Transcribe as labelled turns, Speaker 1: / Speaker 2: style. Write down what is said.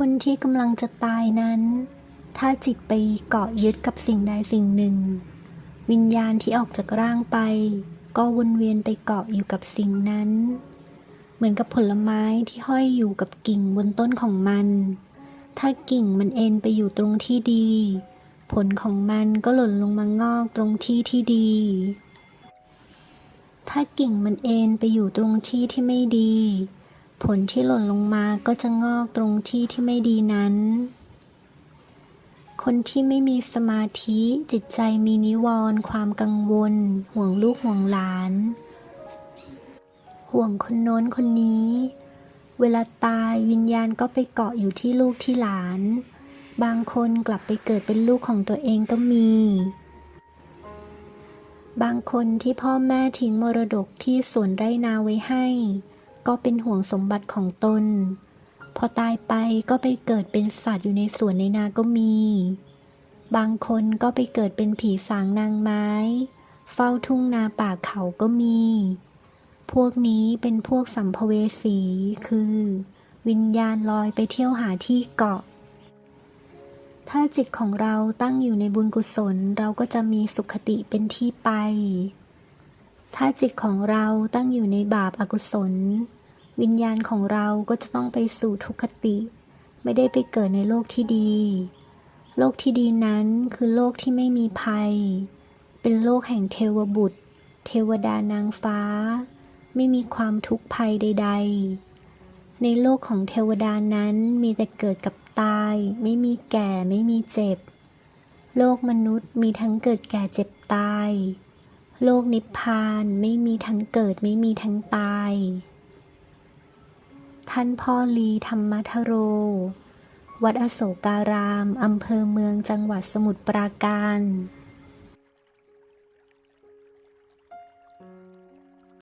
Speaker 1: คนที่กำลังจะตายนั้น ถ้าจิตไปเกาะยึดกับสิ่งใดสิ่งหนึ่ง วิญญาณที่ออกจากร่างไป ก็วนเวียนไปเกาะอยู่กับสิ่งนั้น เหมือนกับผลไม้ที่ห้อยอยู่กับกิ่งบนต้นของมัน ถ้ากิ่งมันเอ็นไปอยู่ตรงที่ดี ผลของมันก็หล่นลงมางอกตรงที่ที่ดี ถ้ากิ่งมันเอ็นไปอยู่ตรงที่ที่ไม่ดี ผลที่หล่นลงมาก็จะงอกตรงที่ที่ไม่ดีนั้น คนที่ไม่มีสมาธิจิตใจมีนิวรณ์ความกังวล ห่วงลูกห่วงหลาน ห่วงคนโน้นคนนี้ เวลาตายวิญญาณก็ไปเกาะอยู่ที่ลูกที่หลาน บางคนกลับไปเกิดเป็นลูกของตัวเองก็มีบางคนที่พ่อแม่ทิ้งมรดกที่สวนไร่นาไว้ให้ ก็เป็นห่วงสมบัติของตน พอตายไปก็ไปเกิดเป็นสัตว์อยู่ในสวนในนาก็มี บางคนก็ไปเกิดเป็นผีสางนางไม้ เฝ้าทุ่งนาป่าเขาก็มี พวกนี้เป็นพวกสัมภเวสีคือ วิญญาณลอยไปเที่ยวหาที่เกาะ ถ้าจิตของเราตั้งอยู่ในบุญกุศลเราก็จะมีสุขติเป็นที่ไปถ้าจิตของเราตั้งอยู่ในบาปอากุศล วิญญาณของเราก็จะต้องไปสู่ทุกขติ ไม่ได้ไปเกิดในโลกที่ดี โลกที่ดีนั้นคือโลกที่ไม่มีภัย เป็นโลกแห่งเทวบุตร เทวดานางฟ้า ไม่มีความทุกข์ภัยใด ๆ ในโลกของเทวดานั้นมีแต่เกิดกับตาย ไม่มีแก่ไม่มีเจ็บ โลกมนุษย์มีทั้งเกิดแก่เจ็บตาย โลกนิพพานไม่มีทั้งเกิดไม่มีทั้งตาย ท่านพ่อลีธรรมทโร วัดอโศการาม อำเภอเมืองจังหวัดสมุทรปราการ